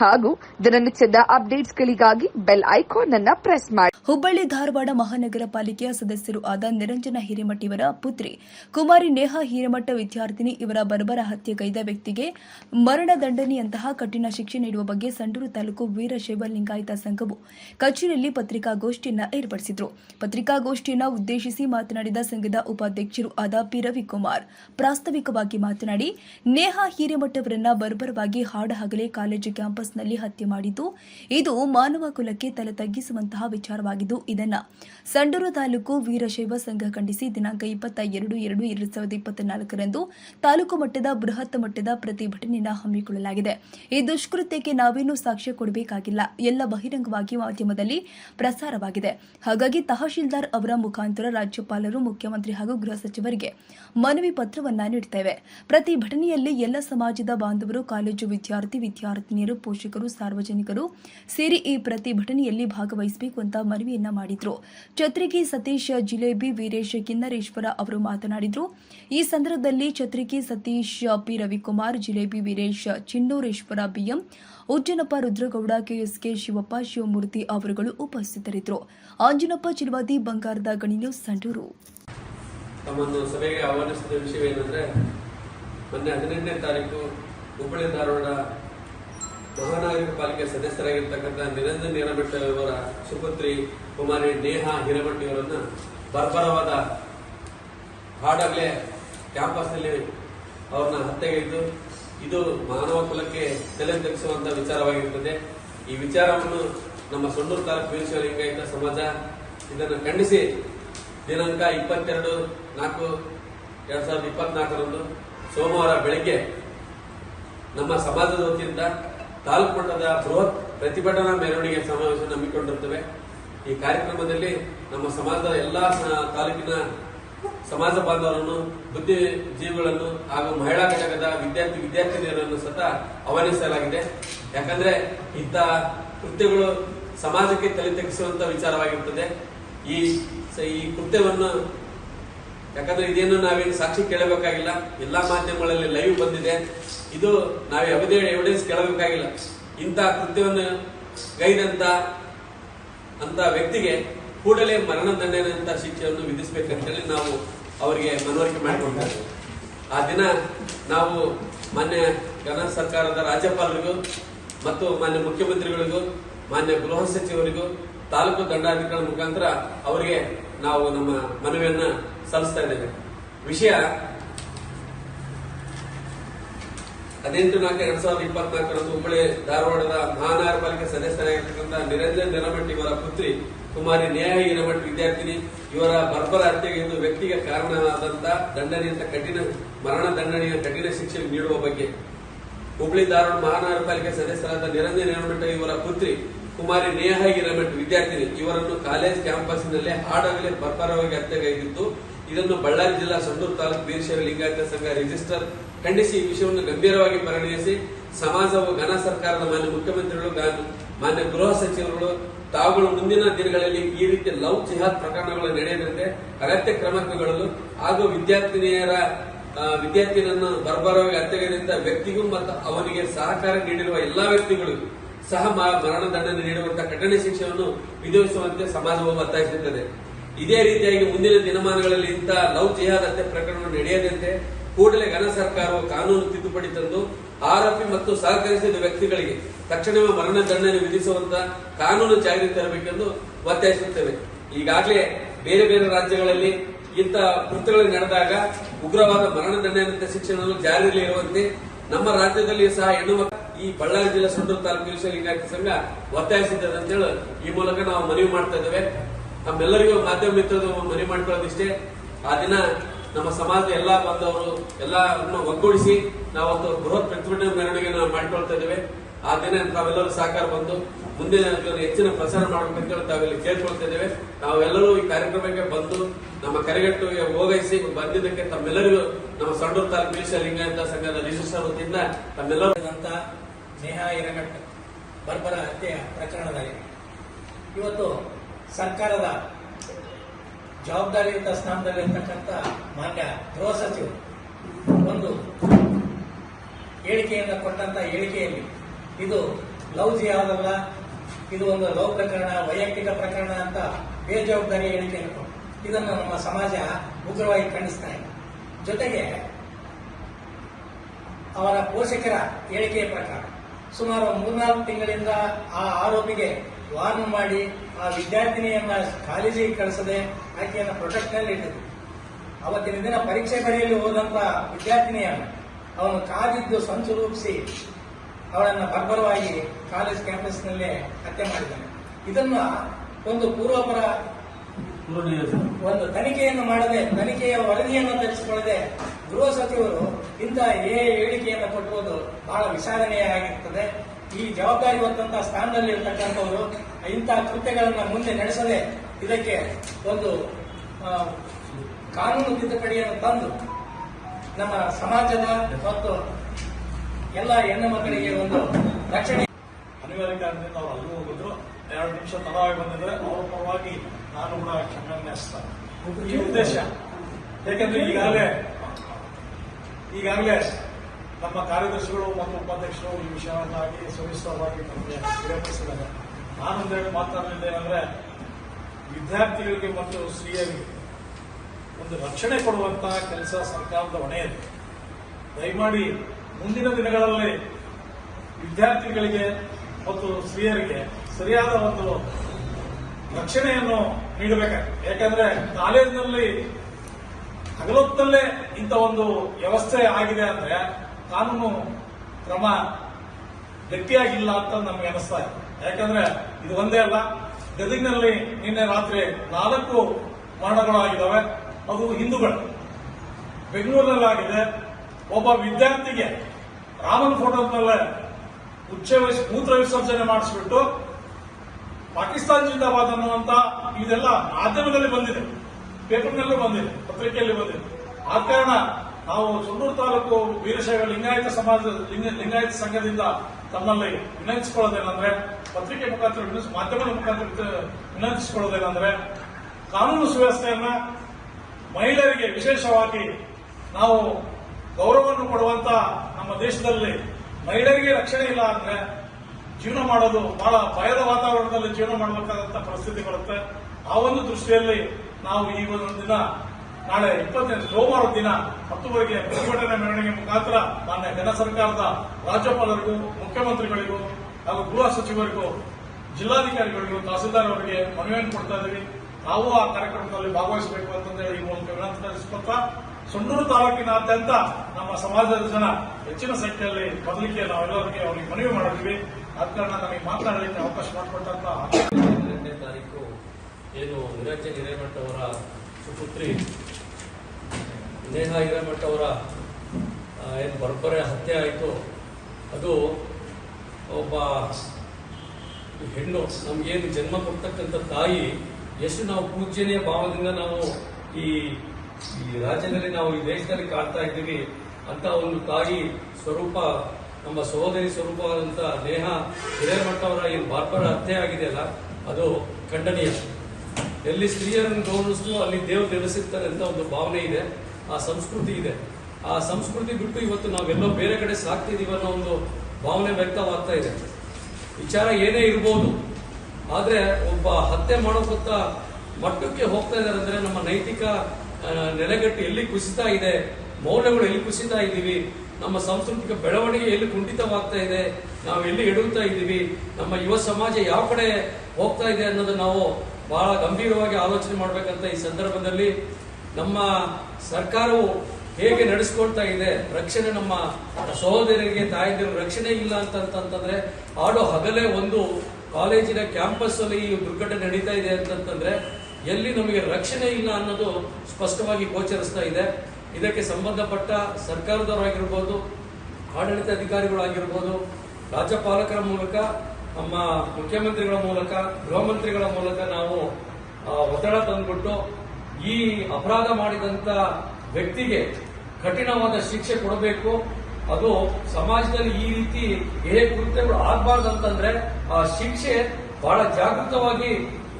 ಹಾಗೂ ದಿನನಿತ್ಯದ ಅಪ್ಡೇಟ್ಸ್ಗಳಿಗಾಗಿ ಬೆಲ್ ಐಕಾನ್ ಅನ್ನು ಪ್ರೆಸ್ ಮಾಡಿ. ಹುಬ್ಬಳ್ಳಿ ಧಾರವಾಡ ಮಹಾನಗರ ಪಾಲಿಕೆಯ ಸದಸ್ಯರು ಆದ ನಿರಂಜನ ಹಿರೇಮಠ ಇವರ ಪುತ್ರಿ ಕುಮಾರಿ ನೇಹಾ ಹಿರೇಮಠ ವಿದ್ಯಾರ್ಥಿನಿ ಇವರ ಬರ್ಬರ ಹತ್ಯೆಗೈದ ವ್ಯಕ್ತಿಗೆ ಮರಣ ದಂಡನೆಯಂತಹ ಕಠಿಣ ಶಿಕ್ಷೆ ನೀಡುವ ಬಗ್ಗೆ ಸಂಡೂರು ತಾಲೂಕು ವೀರಶೈವ ಲಿಂಗಾಯತ ಸಂಘವು ಕಚೇರಿಯಲ್ಲಿ ಪತ್ರಿಕಾಗೋಷ್ಠಿಯನ್ನು ಏರ್ಪಡಿಸಿದ್ರು. ಪತ್ರಿಕಾಗೋಷ್ಠಿಯನ್ನು ಉದ್ದೇಶಿಸಿ ಮಾತನಾಡಿದ ಸಂಘದ ಉಪಾಧ್ಯಕ್ಷರು ಆದ ಪಿ. ರವಿಕುಮಾರ್, ಪ್ರಾಸ್ತಾವಿಕವಾಗಿ ಮಾತನಾಡಿ, ನೇಹಾ ಹಿರೇಮಠವರನ್ನ ಬರ್ಬರವಾಗಿ ಹಾಡಹಗಲೇ ಕಾಲೇಜು ಕ್ಯಾಂಪಸ್ನಲ್ಲಿ ಹತ್ಯೆ ಮಾಡಿದ್ದು. ಇದು ಮಾನವ ಕುಲಕ್ಕೆ ತಲೆ ತಗ್ಗಿಸುವಂತಹ ವಿಚಾರವಾಗಿದ್ದು, ಇದನ್ನು ಸಂಡೂರು ತಾಲೂಕು ವೀರಶೈವ ಸಂಘ ಖಂಡಿಸಿ ದಿನಾಂಕ ಇಪ್ಪತ್ತ ಎರಡು ಎರಡು ಎರಡು ಸಾವಿರದ ಇಪ್ಪತ್ನಾಲ್ಕರಂದು ತಾಲೂಕು ಮಟ್ಟದ ಬೃಹತ್ ಮಟ್ಟದ ಪ್ರತಿಭಟನೆಯನ್ನು ಹಮ್ಮಿಕೊಳ್ಳಲಾಗಿದೆ. ಈ ದುಷ್ಕೃತ್ಯಕ್ಕೆ ನಾವೇನು ಸಾಕ್ಷ್ಯ ಕೊಡಬೇಕಾಗಿಲ್ಲ. ಎಲ್ಲ ಬಹಿರಂಗವಾಗಿ ಮಾಧ್ಯಮದಲ್ಲಿ ಪ್ರಸಾರವಾಗಿದೆ. ಹಾಗಾಗಿ ತಹಶೀಲ್ದಾರ್ ಅವರ ಮುಖಾಂತರ ರಾಜ್ಯಪಾಲರು, ಮುಖ್ಯಮಂತ್ರಿ ಹಾಗೂ ಗೃಹ ಸಚಿವರಿಗೆ ಮನವಿ ಪತ್ರವನ್ನ ನೀಡುತ್ತೇವೆ ಪ್ರತಿಭಟನೆಯಲ್ಲಿ ಎಲ್ಲ ಸಮಾಜದ ಬಾಂಧವರು, ಕಾಲೇಜು ವಿದ್ಯಾರ್ಥಿ, ವಿದ್ಯಾರ್ಥಿನಿಯರು ಪೋಷಕರು, ಸಾರ್ವಜನಿಕರು ಸೇರಿ ಈ ಪ್ರತಿಭಟನೆಯಲ್ಲಿ ಭಾಗವಹಿಸಬೇಕು ಅಂತ ಮನವಿಯನ್ನ ಮಾಡಿದ್ರು. ಛತ್ರಿಕೆ ಸತೀಶ್ ಜಿಲೇಬಿ, ವೀರೇಶ್ ಕಿನ್ನರೇಶ್ವರ ಅವರು ಮಾತನಾಡಿದ್ರು. ಈ ಸಂದರ್ಭದಲ್ಲಿ ಛತ್ರಿಕೆ Satish P. Ravikumar, jalebi Veeresh Chinnureshwara BM, Ujjanappa Rudragouda, KSK Shivappa, Shivamurthy ಅವರುಗಳು ಉಪಸ್ಥಿತರಿದ್ದರು. ಆಂಜನಪ್ಪ ಚಿಲವಾದಿ, ಬಂಗಾರದ ಗಣಿ ಸಂಡೂರು. ತಮ್ಮನ್ನು ಸಭೆಗೆ ಆಹ್ವಾನಿಸಿದ ವಿಷಯವೇನೆಂದರೆ, ಮೊನ್ನೆ ಹದಿನೆಂಟನೇ ತಾರೀಕು ಹುಬ್ಬಳ್ಳಿ ಧಾರವಾಡ ಮಹಾನಗರ ಪಾಲಿಕೆ ಸದಸ್ಯರಾಗಿರ್ತಕ್ಕಂಥ ನಿರಂಜನ್ ಹಿರೇಮಠ ಅವರ ಸುಪುತ್ರಿ ಕುಮಾರಿ ನೇಹಾ ಹಿರೇಮಠ ಇವರನ್ನ ಬರ್ಬರವಾದ ಹಾಡಾಗಲೇ ಕ್ಯಾಂಪಸ್ನಲ್ಲಿ ಅವ್ರನ್ನ ಹತ್ಯೆಗೈದು ಇದು ಮಾನವ ಕುಲಕ್ಕೆ ತಲೆ ತಗ್ಗಿಸುವಂತ ವಿಚಾರವಾಗಿರುತ್ತದೆ ಈ ವಿಚಾರವನ್ನು ನಮ್ಮ ಸೊಂಡೂರು ತಾಲೂಕು ವೀರಶೈವ ಲಿಂಗಾಯತ ಸಮಾಜ ಇದನ್ನು ಖಂಡಿಸಿ ದಿನಾಂಕ ಇಪ್ಪತ್ತೆರಡು ನಾಲ್ಕು ಎರಡ್ ಸಾವಿರದ ಇಪ್ಪತ್ನಾಲ್ಕರಂದು ಸೋಮವಾರ ಬೆಳಗ್ಗೆ ನಮ್ಮ ಸಮಾಜದ ವತಿಯಿಂದ ತಾಲೂಕು ಮಟ್ಟದ ಬೃಹತ್ ಪ್ರತಿಭಟನಾ ಮೆರವಣಿಗೆ ಸಮಾವೇಶವನ್ನು ಹಮ್ಮಿಕೊಂಡಿರುತ್ತವೆ ಈ ಕಾರ್ಯಕ್ರಮದಲ್ಲಿ ನಮ್ಮ ಸಮಾಜದ ಎಲ್ಲಾ ತಾಲೂಕಿನ ಸಮಾಜ ಬಾಂಧವರನ್ನು, ಬುದ್ಧಿಜೀವಿಗಳನ್ನು ಹಾಗೂ ಮಹಿಳಾ ಘಟಕದ ವಿದ್ಯಾರ್ಥಿ ವಿದ್ಯಾರ್ಥಿನಿಯರನ್ನು ಸತ ಆಹ್ವಾನಿಸಲಾಗಿದೆ. ಯಾಕಂದ್ರೆ ಇಂಥ ಕೃತ್ಯಗಳು ಸಮಾಜಕ್ಕೆ ತಲೆ ವಿಚಾರವಾಗಿರುತ್ತದೆ ಈ ಸ- ಈ ಕೃತ್ಯವನ್ನು ಯಾಕಂದ್ರೆ ಇದೇನು ನಾವೇನು ಸಾಕ್ಷಿ ಕೇಳಬೇಕಾಗಿಲ್ಲ. ಎಲ್ಲಾ ಮಾಧ್ಯಮಗಳಲ್ಲಿ ಲೈವ್ ಬಂದಿದೆ. ಇದು ನಾವು ಯಾವುದೇ ಎವಿಡೆನ್ಸ್ ಕೇಳಬೇಕಾಗಿಲ್ಲ. ಇಂತಹ ಕೃತ್ಯವನ್ನು ಗೈದಂತ ಅಂತ ವ್ಯಕ್ತಿಗೆ ಕೂಡಲೇ ಮರಣದಂಡನೆಯಂತ ಶಿಕ್ಷೆಯನ್ನು ವಿಧಿಸಬೇಕಂತೇಳಿ ನಾವು ಅವರಿಗೆ ಮನವರಿಕೆ ಮಾಡಿಕೊಂಡಿದ್ದೇವೆ ಆ ದಿನ ನಾವು ಮಾನ್ಯ ಕರ್ನಾಟಕ ಸರ್ಕಾರದ ರಾಜ್ಯಪಾಲರಿಗೂ ಮತ್ತು ಮಾನ್ಯ ಮುಖ್ಯಮಂತ್ರಿಗಳಿಗೂ, ಮಾನ್ಯ ಗೃಹ ಸಚಿವರಿಗೂ, ತಾಲೂಕು ದಂಡಾಧಿಕಾರಿಗಳ ಮುಖಾಂತರ ಅವರಿಗೆ ನಾವು ನಮ್ಮ ಮನವಿಯನ್ನು ಸಲ್ಲಿಸ್ತಾ ಇದ್ದೇವೆ. ವಿಷಯ ಹದಿನೆಂಟು ನಾಲ್ಕು ಎರಡ್ ಸಾವಿರದ ಇಪ್ಪತ್ನಾಲ್ಕರಂದು ಹುಬ್ಬಳ್ಳಿ ಧಾರವಾಡದ ಮಹಾನಗರ ಪಾಲಿಕೆ ಸದಸ್ಯರಾಗಿರ್ತಕ್ಕಂಥ ನಿರಂಜನ್ ನಿರಮಠ್ ಇವರ ಪುತ್ರಿ ಕುಮಾರಿ ನ್ಯಾಯ ಹಿರಮಠ್ ವಿದ್ಯಾರ್ಥಿನಿ. ಇವರ ಬರ್ಬರ ಹತ್ಯೆಗೆ ಇದು ವ್ಯಕ್ತಿಗೆ ಕಾರಣವಾದಂತ ದಂಡನೆಯಂತ ಕಠಿಣ, ಮರಣ ದಂಡನೆಯ ಕಠಿಣ ಶಿಕ್ಷೆ ನೀಡುವ ಬಗ್ಗೆ. ಹುಬ್ಳಿ ಧಾರವಾಡ ಮಹಾನಗರ ಪಾಲಿಕೆ ಸದಸ್ಯರಾದ ನಿರಂಜನ್ ಹಿರಮಠ ಇವರ ಪುತ್ರಿ ಕುಮಾರಿ ನೇಹ ಹಿರಮಠ್ ವಿದ್ಯಾರ್ಥಿನಿ. ಇವರನ್ನು ಕಾಲೇಜ್ ಕ್ಯಾಂಪಸ್ನಲ್ಲಿ ಹಾಡಾಗಲೇ ಬರ್ಬರವಾಗಿ ಹತ್ಯೆಗೈದಿದ್ದು ಇದನ್ನು ಬಳ್ಳಾರಿ ಜಿಲ್ಲಾ ಸಂಡೂರು ತಾಲೂಕು ವೀರಶೈವ ಲಿಂಗಾಯತ ಸಂಘ ರಿಜಿಸ್ಟರ್ ಖಂಡಿಸಿ ಈ ವಿಷಯವನ್ನು ಗಂಭೀರವಾಗಿ ಪರಿಗಣಿಸಿ ಸಮಾಜವು ಘನ ಸರ್ಕಾರದ ಮಾನ್ಯ ಮುಖ್ಯಮಂತ್ರಿಗಳು ಮಾನ್ಯ ಗೃಹ ಸಚಿವರುಗಳು, ತಾವುಗಳು ಮುಂದಿನ ದಿನಗಳಲ್ಲಿ ಈ ರೀತಿ ಲವ್ ಜಿಹಾದ್ ಪ್ರಕರಣಗಳು ನಡೆಯದಂತೆ ಅಗತ್ಯ ಕ್ರಮ ಕೈಗೊಳ್ಳಲು ಹಾಗೂ ವಿದ್ಯಾರ್ಥಿನಿಯರ ವಿದ್ಯಾರ್ಥಿನಿಯನ್ನು ಬರ್ಬರವಾಗಿ ಹತ್ಯೆಗೈದಂತ ವ್ಯಕ್ತಿಗೂ ಮತ್ತು ಅವನಿಗೆ ಸಹಕಾರ ನೀಡಿರುವ ಎಲ್ಲಾ ವ್ಯಕ್ತಿಗಳಿಗೂ ಸಹ ಮರಣದಂಡನೆ ನೀಡುವಂತಹ ಕಠಿಣ ಶಿಕ್ಷೆಯನ್ನು ವಿಧಿಸುವಂತೆ ಸಮಾಜವು ಒತ್ತಾಯಿಸುತ್ತದೆ. ಇದೇ ರೀತಿಯಾಗಿ ಮುಂದಿನ ದಿನಮಾನಗಳಲ್ಲಿ ಇಂತಹ ಲವ್ ಜಿಹಾದ್ ಹತ್ಯೆ ಪ್ರಕರಣಗಳು ನಡೆಯದಂತೆ ಕೂಡಲೇ ಘನ ಸರ್ಕಾರವು ಕಾನೂನು ತಿದ್ದುಪಡಿ ತಂದು ಆರೋಪಿ ಮತ್ತು ಸಹಕರಿಸಿದ ವ್ಯಕ್ತಿಗಳಿಗೆ ತಕ್ಷಣವೇ ಮರಣ ದಂಡನೆ ವಿಧಿಸುವಂತ ಕಾನೂನು ಜಾರಿಗೆ ತರಬೇಕೆಂದು ಒತ್ತಾಯಿಸುತ್ತೇವೆ. ಈಗಾಗಲೇ ಬೇರೆ ಬೇರೆ ರಾಜ್ಯಗಳಲ್ಲಿ ಇಂತಹ ಕೃತ್ಯಗಳು ನಡೆದಾಗ ಉಗ್ರವಾದ ಮರಣ ದಂಡನೆಯಂತ ಶಿಕ್ಷಣವನ್ನು ಜಾರಿಯಲ್ಲಿ ಇರುವಂತೆ ನಮ್ಮ ರಾಜ್ಯದಲ್ಲಿ ಸಹ ಹೆಣ್ಣು ಈ ಬಳ್ಳಾರಿ ಜಿಲ್ಲಾ ಸುಂದರ ತಾಲೂಕು ವೀರಶೈವ ಲಿಂಗಾಯತ ಸಂಘ ಒತ್ತಾಯಿಸಿದ್ದಾರೆ ಈ ಮೂಲಕ ನಾವು ಮನವಿ ಮಾಡ್ತಾ ಇದ್ದೇವೆ. ನಮ್ಮೆಲ್ಲರಿಗೂ ಮಾಧ್ಯಮ ಮಿತ್ರರು ಮನವಿ ಮಾಡ್ಕೊಳ್ಳೋದಿಷ್ಟೇ. ಆ ದಿನ ನಮ್ಮ ಸಮಾಜದ ಎಲ್ಲಾ ಬಂದವರು ಎಲ್ಲರನ್ನ ಒಗ್ಗೂಡಿಸಿ ನಾವೊಂದು ಬೃಹತ್ ಪ್ರತಿಭಟನೆ ಮೆರವಣಿಗೆ ನಾವು ಮಾಡ್ಕೊಳ್ತಾ ಇದ್ದೇವೆ. ಆ ದಿನ ತಾವೆಲ್ಲರೂ ಸಹಕಾರ ಬಂದು ದಿನ ಹೆಚ್ಚಿನ ಪ್ರಸಾರ ಮಾಡ್ಬೇಕಂತೇಳಿ ತಾವೆಲ್ಲ ಕೇಳ್ಕೊಳ್ತಾ ಇದ್ದೇವೆ. ನಾವೆಲ್ಲರೂ ಈ ಕಾರ್ಯಕ್ರಮಕ್ಕೆ ಬಂದು ನಮ್ಮ ಕರೆಗಟ್ಟುವಿಗೆ ಹೋಗೈಸಿ ಬಂದಿದ್ದಕ್ಕೆ ತಮ್ಮೆಲ್ಲರಿಗೂ ನಮ್ಮ ಸಂಡೂರು ತಾಲೂಕು ವೀರಶೈವ ಲಿಂಗಾಯತ ಸಂಘದ ರಿಜಿಸ್ಟರ್ ವತಿಯಿಂದ ತಮ್ಮೆಲ್ಲರೂ ನೇಹಾ ಇರಗಟ್ಟ, ಬರ್ಬರ ಹತ್ಯೆಯ ಪ್ರಕರಣದಲ್ಲಿ ಇವತ್ತು ಸರ್ಕಾರದ ಜವಾಬ್ದಾರಿಯುತ ಸ್ಥಾನದಲ್ಲಿರ್ತಕ್ಕಂಥ ಮಾನ್ಯ ಗೃಹ ಸಚಿವರು ಒಂದು ಹೇಳಿಕೆಯನ್ನು ಕೊಟ್ಟಂತ ಹೇಳಿಕೆಯಲ್ಲಿ ಇದು ಲವ್ ಜಿಯಾದಲ್ಲ ಇದು ಒಂದು ಲವ್ ಪ್ರಕರಣ, ವೈಯಕ್ತಿಕ ಪ್ರಕರಣ ಅಂತ ಬೇಜವಾಬ್ದಾರಿ ಹೇಳಿಕೆಯನ್ನು ಕೊಟ್ಟು ಇದನ್ನು ನಮ್ಮ ಸಮಾಜ ಉಗ್ರವಾಗಿ ಖಂಡಿಸ್ತಾ ಇದೆ. ಜೊತೆಗೆ ಅವರ ಪೋಷಕರ ಹೇಳಿಕೆಯ ಪ್ರಕಾರ ಸುಮಾರು ಮೂರ್ನಾಲ್ಕು ತಿಂಗಳಿಂದ ಆ ಆರೋಪಿಗೆ ವಾರ್ನ್ ಮಾಡಿ ಆ ವಿದ್ಯಾರ್ಥಿನಿಯನ್ನ ಕಾಲೇಜಿಗೆ ಕಳಿಸದೆ ಆಕೆಯನ್ನು ಪ್ರೊಟೆಕ್ಷನಲ್ಲಿ ಇಟ್ಟಿದ್ರು. ಅವತ್ತಿನ ದಿನ ಪರೀಕ್ಷೆ ಬರೆಯಲು ಹೋದಂತ ವಿದ್ಯಾರ್ಥಿನಿಯನ್ನು ಅವನು ಕಾದಿದ್ದು ಸಂಚು ರೂಪಿಸಿ ಅವಳನ್ನು ಬರ್ಬರವಾಗಿ ಕಾಲೇಜ್ ಕ್ಯಾಂಪಸ್ನಲ್ಲೇ ಹತ್ಯೆ ಮಾಡಿದ್ದಾನೆ. ಇದನ್ನ ಒಂದು ಪೂರ್ವಪರ ಒಂದು ತನಿಖೆಯನ್ನು ಮಾಡದೆ, ತನಿಖೆಯ ವರದಿಯನ್ನು ತರಿಸಿಕೊಳ್ಳದೆ ಗೃಹ ಸಚಿವರು ಇಂತಹ ಏ ಹೇಳಿಕೆಯನ್ನು ಕೊಟ್ಟುವುದು ಬಹಳ ವಿಷಾದನೀಯಾಗಿರ್ತದೆ ಈ ಜವಾಬ್ದಾರಿ ಹೊತ್ತಂತ ಸ್ಥಾನದಲ್ಲಿ ಇರ್ತಕ್ಕಂಥವರು ಇಂತಹ ಕೃತ್ಯಗಳನ್ನು ಮುಂದೆ ನಡೆಸದೆ ಇದಕ್ಕೆ ಒಂದು ಕಾನೂನು ತಿದ್ದುಪಡಿಯನ್ನು ತಂದು ನಮ್ಮ ಸಮಾಜದ ಮತ್ತು ಎಲ್ಲ ಹೆಣ್ಣು ಮಕ್ಕಳಿಗೆ ಒಂದು ರಕ್ಷಣೆ ಅನಿವಾರ್ಯ ಅವರು ಅಲ್ಲೂ ಹೋಗಿದ್ರು. ಎರಡು ನಿಮಿಷ ತಡವಾಗಿ ಬಂದಿದ್ರೆ ಅವ್ರ ಪರವಾಗಿ ನಾನು ಕೂಡ ಈ ಉದ್ದೇಶ. ಯಾಕಂದ್ರೆ ಈಗಾಗಲೇ ಈಗಾಗಲೇ ನಮ್ಮ ಕಾರ್ಯದರ್ಶಿಗಳು ಮತ್ತು ಉಪಾಧ್ಯಕ್ಷರು ಈ ವಿಷಯವನ್ನಾಗಿ ಸವಿಸ್ತರವಾಗಿ ನಮಗೆ ಹೇಳಿ ನಾನೊಂದೆರಡು ಮಾತನಾಡಲಿದ್ದೇನೆಂದ್ರೆ ವಿದ್ಯಾರ್ಥಿಗಳಿಗೆ ಮತ್ತು ಸ್ತ್ರೀಯರಿಗೆ ಒಂದು ರಕ್ಷಣೆ ಕೊಡುವಂತಹ ಕೆಲಸ ಸರ್ಕಾರದ ಹೊಣೆ ಇದೆ ದಯಮಾಡಿ ಮುಂದಿನ ದಿನಗಳಲ್ಲಿ ವಿದ್ಯಾರ್ಥಿಗಳಿಗೆ ಮತ್ತು ಸ್ತ್ರೀಯರಿಗೆ ಸರಿಯಾದ ಒಂದು ರಕ್ಷಣೆಯನ್ನು ನೀಡಬೇಕಾಗ್ತದೆ ಯಾಕಂದ್ರೆ ಕಾಲೇಜಿನಲ್ಲಿ ಹಗಲೊತ್ತಲ್ಲೇ ಇಂಥ ಒಂದು ವ್ಯವಸ್ಥೆ ಆಗಿದೆ ಅಂದ್ರೆ ಕಾನೂನು ಕ್ರಮ ಗಟ್ಟಿಯಾಗಿಲ್ಲ ಅಂತ ನಮ್ಗೆ ಅನಿಸ್ತಾ ಇದೆ. ಯಾಕಂದ್ರೆ ಇದು ಒಂದೇ ಅಲ್ಲ, ಗದಗಿನಲ್ಲಿ ನಿನ್ನೆ ರಾತ್ರಿ ನಾಲ್ಕು ಮರಣಗಳಾಗಿದ್ದಾವೆ. ಅದು ಹಿಂದೂಗಳು. ಬೆಂಗಳೂರಿನಲ್ಲಾಗಿದೆ ಒಬ್ಬ ವಿದ್ಯಾರ್ಥಿಗೆ ರಾಮನ್ ಫೋಟೋದಲ್ಲೇ ಉಚ್ಚ ವಯಸ್- ಮೂತ್ರ ವಿಸರ್ಜನೆ ಮಾಡಿಸ್ಬಿಟ್ಟು ಪಾಕಿಸ್ತಾನ ಜಿಂದಾಬಾದ್ ಅನ್ನುವಂತ ಇದೆಲ್ಲ ಮಾಧ್ಯಮದಲ್ಲಿ ಬಂದಿದೆ. ಪೇಪರ್ನಲ್ಲೂ ಬಂದಿದೆ, ಪತ್ರಿಕೆಯಲ್ಲಿ ಬಂದಿದೆ. ಆ ಕಾರಣ ನಾವು ಸುಂದೂರು ತಾಲೂಕು ವೀರಶೈವ ಲಿಂಗಾಯತ ಸಮಾಜ ಲಿಂಗ- ಲಿಂಗಾಯತ ಸಂಘದಿಂದ ತಮ್ಮಲ್ಲಿ ವಿನಂತಿಸಿಕೊಳ್ಳೋದೇನೆಂದ್ರೆ ಪತ್ರಿಕೆ ಮುಖಾಂತರ ಮಾಧ್ಯಮದ ಮುಖಾಂತರ ವಿನಂತಿಸಿಕೊಳ್ಳೋದೇನೆಂದ್ರೆ ಕಾನೂನು ಸುವ್ಯವಸ್ಥೆಯನ್ನ ಮಹಿಳೆಯರಿಗೆ ವಿಶೇಷವಾಗಿ ನಾವು ಗೌರವವನ್ನು ಕೊಡುವಂತ ನಮ್ಮ ದೇಶದಲ್ಲಿ ಮಹಿಳೆಯರಿಗೆ ರಕ್ಷಣೆ ಇಲ್ಲ ಅಂದ್ರೆ ಜೀವನ ಮಾಡೋದು ಬಹಳ ಭಯದ ವಾತಾವರಣದಲ್ಲಿ ಜೀವನ ಮಾಡಬೇಕಾದಂತ ಪರಿಸ್ಥಿತಿ ಬರುತ್ತೆ. ಆ ಒಂದು ದೃಷ್ಟಿಯಲ್ಲಿ ನಾವು ಈ ಒಂದು ದಿನ ನಾಳೆ ಇಪ್ಪತ್ತನೇ ಸೋಮವಾರ ದಿನ ಹತ್ತುವರೆಗೆ ಪ್ರತಿಭಟನೆ ಮೆರವಣಿಗೆ ಮುಖಾಂತರ ಮಾನ್ಯ ಜನ ಸರ್ಕಾರದ ರಾಜ್ಯಪಾಲರಿಗೂ, ಮುಖ್ಯಮಂತ್ರಿಗಳಿಗೂ ಹಾಗೂ ಗೃಹ ಸಚಿವರಿಗೂ, ಜಿಲ್ಲಾಧಿಕಾರಿಗಳಿಗೂ ತಹಸೀಲ್ದಾರ್ ಅವರಿಗೆ ಮನವಿಯನ್ನು ಕೊಡ್ತಾ ಇದ್ದೀವಿ. ನಾವು ಆ ಕಾರ್ಯಕ್ರಮದಲ್ಲಿ ಭಾಗವಹಿಸಬೇಕು ಅಂತಂದೇಳಿ ಈ ಮೂಲಕ ವಿನಂತಿಸ್ಕೊಳ್ತಾ ಸುಂಡೂರು ತಾಲೂಕಿನಾದ್ಯಂತ ನಮ್ಮ ಸಮಾಜದ ಜನ ಹೆಚ್ಚಿನ ಸಂಖ್ಯೆಯಲ್ಲಿ ಬರಲಿಕ್ಕೆ ನಾವೆಲ್ಲರಿಗೆ ಅವರಿಗೆ ಮನವಿ ಮಾಡಿದ್ವಿ ಆದ ಕಾರಣ ನಮಗೆ ಮಾತನಾಡಲಿಕ್ಕೆ ಅವಕಾಶ ಮಾಡಿಕೊಟ್ಟಂತ ತಾರೀಕು ಏನು ವಿರಾಜ ಹಿರೇಮಠ ಅವರ ಸುಪುತ್ರಿ ನೇಹಾ ಹಿರೇಮಠ ಅವರ ಏನು ಬರ್ಬರೆ ಹತ್ಯೆ ಆಯಿತು. ಅದು ಒಬ್ಬ ಹೆಣ್ಣು, ನಮಗೇನು ಜನ್ಮ ಕೊಡ್ತಕ್ಕಂಥ ತಾಯಿ, ಎಷ್ಟು ನಾವು ಪೂಜ್ಯನೀಯ ಭಾವದಿಂದ ನಾವು ಈ ಈ ರಾಜ್ಯದಲ್ಲಿ ನಾವು ಈ ದೇಶದಲ್ಲಿ ಕಾಡ್ತಾ ಇದ್ದೀವಿ, ಅಂತ ಒಂದು ತಾಯಿ ಸ್ವರೂಪ, ನಮ್ಮ ಸಹೋದರಿ ಸ್ವರೂಪವಾದಂಥ ದೇಹ ಹಿರೇಮಠ ಅವರ ಏನು ಬಾರ್ಬರ ಹತ್ಯೆ ಆಗಿದೆಯಲ್ಲ ಅದು ಖಂಡನೀಯ. ಎಲ್ಲಿ ಸ್ತ್ರೀಯರನ್ನು ಗೌರವಿಸ್ತು ಅಲ್ಲಿ ದೇವರು ನೆಲೆಸಿರ್ತಾರೆ ಅಂತ ಒಂದು ಭಾವನೆ ಇದೆ. ಆ ಸಂಸ್ಕೃತಿ ಇದೆ. ಆ ಸಂಸ್ಕೃತಿ ಬಿಟ್ಟು ಇವತ್ತು ನಾವೆಲ್ಲೋ ಬೇರೆ ಕಡೆ ಸಾಕ್ತಿದ್ದೀವಿ ಅನ್ನೋ ಒಂದು ಭಾವನೆ ವ್ಯಕ್ತವಾಗ್ತಾ ಇದೆ. ವಿಚಾರ ಏನೇ ಇರ್ಬೋದು, ಆದರೆ ಒಬ್ಬ ಹತ್ಯೆ ಮಾಡೋಕೊತ್ತ ಮಟ್ಟಕ್ಕೆ ಹೋಗ್ತಾ ಇದ್ದಾರೆ ಅಂದರೆ ನಮ್ಮ ನೈತಿಕ ನೆಲೆಗಟ್ಟು ಎಲ್ಲಿ ಕುಸಿತಾ ಇದೆ, ಮೌಲ್ಯಗಳು ಎಲ್ಲಿ ಕುಸಿತಾ ಇದ್ದೀವಿ, ನಮ್ಮ ಸಾಂಸ್ಕೃತಿಕ ಬೆಳವಣಿಗೆ ಎಲ್ಲಿ ಕುಂಠಿತವಾಗ್ತಾ ಇದೆ, ನಾವು ಎಲ್ಲಿ ಎಡುತ್ತಾ ಇದ್ದೀವಿ, ನಮ್ಮ ಯುವ ಸಮಾಜ ಯಾವ ಕಡೆ ಹೋಗ್ತಾ ಇದೆ ಅನ್ನೋದನ್ನ ನಾವು ಬಹಳ ಗಂಭೀರವಾಗಿ ಆಲೋಚನೆ ಮಾಡಬೇಕಂತ ಈ ಸಂದರ್ಭದಲ್ಲಿ ನಮ್ಮ ಸರ್ಕಾರವು ಹೇಗೆ ನಡೆಸ್ಕೊಳ್ತಾ ಇದೆ, ರಕ್ಷಣೆ ನಮ್ಮ ಸಹೋದರಿಗೆ ತಾಯಂದಿರು ರಕ್ಷಣೆ ಇಲ್ಲ ಅಂತಂತಂದ್ರೆ, ಆಡೋ ಹಗಲೇ ಒಂದು ಕಾಲೇಜಿನ ಕ್ಯಾಂಪಸ್ ಅಲ್ಲಿ ಈ ದುರ್ಘಟನೆ ನಡೀತಾ ಇದೆ ಅಂತಂತಂದ್ರೆ, ಎಲ್ಲಿ ನಮಗೆ ರಕ್ಷಣೆ ಇಲ್ಲ ಅನ್ನೋದು ಸ್ಪಷ್ಟವಾಗಿ ಗೋಚರಿಸ್ತಾ ಇದೆ. ಇದಕ್ಕೆ ಸಂಬಂಧಪಟ್ಟ ಸರ್ಕಾರದವರಾಗಿರ್ಬೋದು, ಆಡಳಿತ ಅಧಿಕಾರಿಗಳಾಗಿರ್ಬೋದು, ರಾಜ್ಯಪಾಲಕರ ಮೂಲಕ, ನಮ್ಮ ಮುಖ್ಯಮಂತ್ರಿಗಳ ಮೂಲಕ ಗೃಹ ಮಂತ್ರಿಗಳ ಮೂಲಕ ನಾವು ಒತ್ತಡ ತಂದ್ಬಿಟ್ಟು ಈ ಅಪರಾಧ ಮಾಡಿದಂತ ವ್ಯಕ್ತಿಗೆ ಕಠಿಣವಾದ ಶಿಕ್ಷೆ ಕೊಡಬೇಕು. ಅದು ಸಮಾಜದಲ್ಲಿ ಈ ರೀತಿ ಏ ಕೃತ್ಯಗಳು ಆಗಬಾರ್ದು ಅಂತಂದ್ರೆ ಆ ಶಿಕ್ಷೆ ಬಹಳ ಜಾಗೃತವಾಗಿ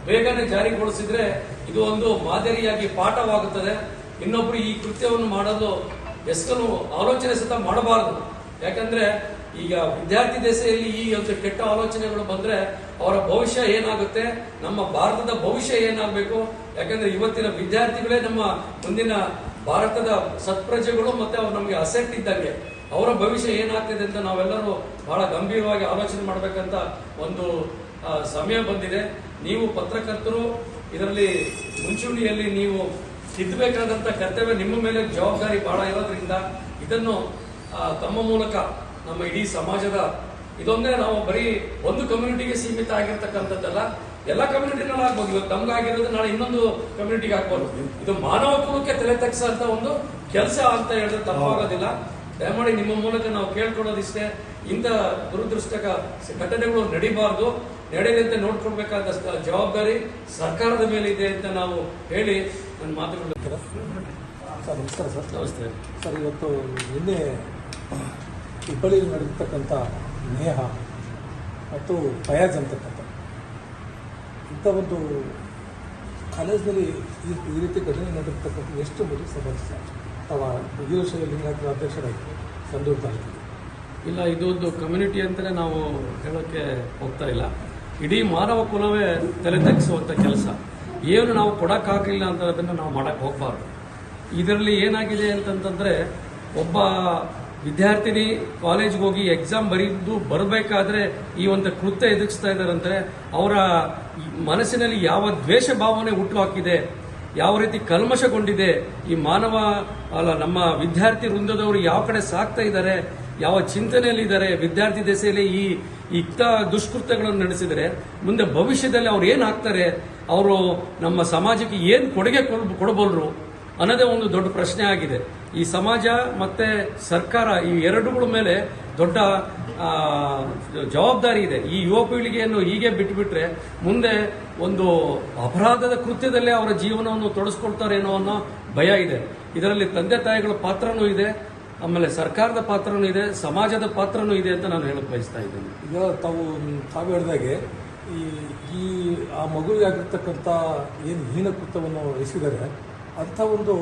ಬೇಗನೆ ಜಾರಿಗೊಳಿಸಿದ್ರೆ ಇದು ಒಂದು ಮಾದರಿಯಾಗಿ ಪಾಠವಾಗುತ್ತದೆ. ಇನ್ನೊಬ್ರು ಈ ಕೃತ್ಯವನ್ನು ಮಾಡಲು ಎಷ್ಟನ್ನು ಆಲೋಚನೆ ಸತ ಮಾಡಬಾರದು. ಯಾಕಂದ್ರೆ ಈಗ ವಿದ್ಯಾರ್ಥಿ ದೆಸೆಯಲ್ಲಿ ಈ ಒಂದು ಕೆಟ್ಟ ಆಲೋಚನೆಗಳು ಬಂದ್ರೆ ಅವರ ಭವಿಷ್ಯ ಏನಾಗುತ್ತೆ? ನಮ್ಮ ಭಾರತದ ಭವಿಷ್ಯ ಏನಾಗಬೇಕು? ಯಾಕಂದ್ರೆ ಇವತ್ತಿನ ವಿದ್ಯಾರ್ಥಿಗಳೇ ನಮ್ಮ ಮುಂದಿನ ಭಾರತದ ಸತ್ಪ್ರಜೆಗಳು ಮತ್ತೆ ಅವ್ರು ನಮಗೆ ಅಸೆಟ್ ಇದ್ದಂಗೆ. ಅವರ ಭವಿಷ್ಯ ಏನಾಗ್ತಿದೆ ಅಂತ ನಾವೆಲ್ಲರೂ ಬಹಳ ಗಂಭೀರವಾಗಿ ಆಲೋಚನೆ ಮಾಡಬೇಕಂತ ಒಂದು ಸಮಯ ಬಂದಿದೆ. ನೀವು ಪತ್ರಕರ್ತರು, ಇದರಲ್ಲಿ ಮುಂಚೂಣಿಯಲ್ಲಿ ನೀವು ತಿದ್ದಬೇಕಾದಂಥ ಕರ್ತವ್ಯ ನಿಮ್ಮ ಮೇಲೆ ಜವಾಬ್ದಾರಿ ಬಹಳ ಇರೋದ್ರಿಂದ ಇದನ್ನು ತಮ್ಮ ಮೂಲಕ ನಮ್ಮ ಇಡೀ ಸಮಾಜದ ಇದೊಂದೇ ನಾವು ಬರೀ ಒಂದು ಕಮ್ಯುನಿಟಿಗೆ ಸೀಮಿತ ಆಗಿರ್ತಕ್ಕಂಥದ್ದಲ್ಲ. ಎಲ್ಲ ಕಮ್ಯುನಿಟಿನಲ್ಲಿ ಆಗ್ಬೋದು. ಇವತ್ತು ನಮ್ಗಾಗಿರೋದು ನಾಳೆ ಇನ್ನೊಂದು ಕಮ್ಯುನಿಟಿಗೆ ಆಗ್ಬೋದು. ಇದು ಮಾನವ ಕುಲಕ್ಕೆ ತಲೆ ತಗ್ಸಂತ ಒಂದು ಕೆಲಸ ಅಂತ ಹೇಳಿದ್ರೆ ತಪ್ಪಾಗೋದಿಲ್ಲ. ದಯಮಾಡಿ ನಿಮ್ಮ ಮೂಲಕ ನಾವು ಕೇಳ್ಕೊಳ್ಳೋದಿಷ್ಟೇ. ಇಂಥ ದುರದೃಷ್ಟಕ ಘಟನೆಗಳು ನಡಿಬಾರ್ದು. ನಡೆಯದಂತೆ ನೋಡ್ಕೊಳ್ಬೇಕಾದ ಜವಾಬ್ದಾರಿ ಸರ್ಕಾರದ ಮೇಲೆ ಇದೆ ಅಂತ ನಾವು ಹೇಳಿ ನನ್ನ ಮಾತುಗಳು ಸರ್ ನಮಸ್ಕಾರ ಸರ್. ನಮಸ್ತೆ. ಸರ್ ಇವತ್ತು ನಿನ್ನೆ ಹುಬ್ಬಳ್ಳಿಯಲ್ಲಿ ನಡೆದಿರ್ತಕ್ಕಂಥ ನೇಹ ಮತ್ತು ಫಯಾಜ್ ಅಂತಕ್ಕಂಥ ಇಂಥ ಒಂದು ಕಾಲೇಜಿನಲ್ಲಿ ಈ ಈ ರೀತಿ ಘಟನೆ ನಡೆದಿರ್ತಕ್ಕಂಥ ಎಷ್ಟು ಮಂದಿ ಸಮಸ್ಯೆ ಅಥವಾ ವೀರಶೈವ ಲಿಂಗಾಯತರ ಅಧ್ಯಕ್ಷರಾಗಿ ಸಂಡೂರು ಇಲ್ಲ, ಇದೊಂದು ಕಮ್ಯುನಿಟಿ ಅಂತಲೇ ನಾವು ಹೇಳೋಕ್ಕೆ ಹೋಗ್ತಾ ಇಲ್ಲ. ಇಡೀ ಮಾನವ ಕುಲವೇ ತಲೆ ತಗ್ಗಿಸುವಂಥ ಕೆಲಸ. ಏನು ನಾವು ಕೊಡೋಕ್ಕಾಗಲಿಲ್ಲ ಅಂತ ಅದನ್ನು ನಾವು ಮಾಡೋಕ್ಕೆ ಹೋಗಬಾರ್ದು. ಇದರಲ್ಲಿ ಏನಾಗಿದೆ ಅಂತಂತಂದರೆ, ಒಬ್ಬ ವಿದ್ಯಾರ್ಥಿನಿ ಕಾಲೇಜ್ಗೆ ಹೋಗಿ ಎಕ್ಸಾಮ್ ಬರೀದು ಬರಬೇಕಾದ್ರೆ ಈ ಒಂದು ಕೃತ್ಯ ಎದುರಿಸ್ತಾ ಇದ್ದಾರಂದ್ರೆ ಅವರ ಮನಸ್ಸಿನಲ್ಲಿ ಯಾವ ದ್ವೇಷ ಭಾವನೆ ಹುಟ್ಟು ಹಾಕಿದೆ, ಯಾವ ರೀತಿ ಕಲ್ಮಶಗೊಂಡಿದೆ, ಈ ಮಾನವ, ಅಲ್ಲ, ನಮ್ಮ ವಿದ್ಯಾರ್ಥಿ ವೃಂದದವರು ಯಾವ ಕಡೆ ಸಾಕ್ತಾ ಇದ್ದಾರೆ, ಯಾವ ಚಿಂತನೆಯಲ್ಲಿ ಇದ್ದಾರೆ ವಿದ್ಯಾರ್ಥಿ ದೆಸೆಯಲ್ಲಿ ಈ ಇತ್ತ ದುಷ್ಕೃತ್ಯಗಳನ್ನು ನಡೆಸಿದರೆ, ಮುಂದೆ ಭವಿಷ್ಯದಲ್ಲಿ ಅವ್ರು ಏನು ಆಗ್ತಾರೆ, ಅವರು ನಮ್ಮ ಸಮಾಜಕ್ಕೆ ಏನು ಕೊಡುಗೆ ಕೊಡಬಲ್ರು? ಅನ್ನೋದೇ ಒಂದು ದೊಡ್ಡ ಪ್ರಶ್ನೆ ಆಗಿದೆ. ಈ ಸಮಾಜ ಮತ್ತೆ ಸರ್ಕಾರ ಈ ಎರಡುಗಳ ಮೇಲೆ ದೊಡ್ಡ ಜವಾಬ್ದಾರಿ ಇದೆ. ಈ ಯುವ ಪೀಳಿಗೆಯನ್ನು ಹೀಗೆ ಬಿಟ್ಟುಬಿಟ್ರೆ ಮುಂದೆ ಒಂದು ಅಪರಾಧದ ಕೃತ್ಯದಲ್ಲೇ ಅವರ ಜೀವನವನ್ನು ತೊಡಸ್ಕೊಳ್ತಾರೇನೋ ಅನ್ನೋ ಭಯ ಇದೆ. ಇದರಲ್ಲಿ ತಂದೆ ತಾಯಿಗಳ ಪಾತ್ರನೂ ಇದೆ, ಆಮೇಲೆ ಸರ್ಕಾರದ ಪಾತ್ರನೂ ಇದೆ, ಸಮಾಜದ ಪಾತ್ರನೂ ಇದೆ ಅಂತ ನಾನು ಹೇಳಕ್ ಬಯಸ್ತಾ ಇದ್ದೇನೆ. ಈಗ ತಾವು ತಾವು ಹೇಳಿದಾಗೆ ಈ ಈ ಆ ಮಗುವಿಗೆ ಆಗಿರ್ತಕ್ಕಂಥ ಏನು ಹೀನ ಕೃತ್ಯವನ್ನು ಎಸಗಿದ್ದಾರೆ ಅಂಥ ಒಂದು